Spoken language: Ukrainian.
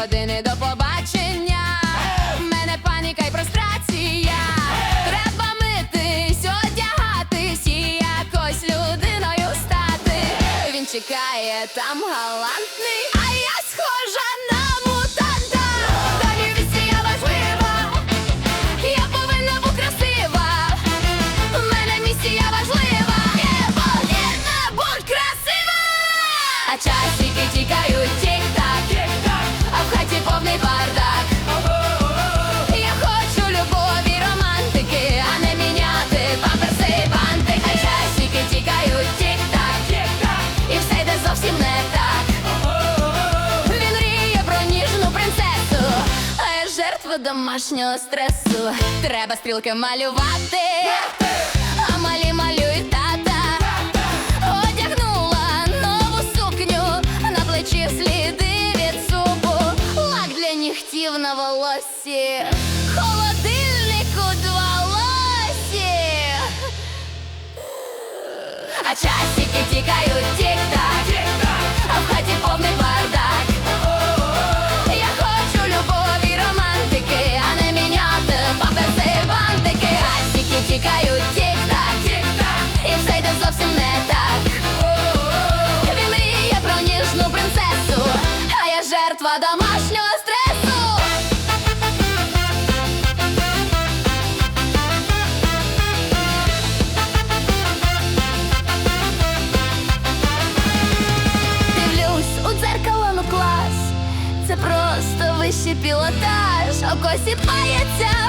години до побачення. В мене паніка й прострація. Треба митись, одягатись і якось людиною стати. Він чекає там галантний, а я схожа на мутанта. Долі місія важлива. Я повинна бути красива. В мене місія важлива. Я повинна бути красива. А часики тікають. домашнього стресу. Треба стрілки малювати, а малі малюють тата. Одягнула нову сукню, на плечі сліди від супу, лак для нігтів на волосі, холодильник у два лосі. А часики тікають тік-так, я домашнього стресу. Дивлюсь у дзеркало, ну клас. Це просто вищий пілотаж. Око сіпається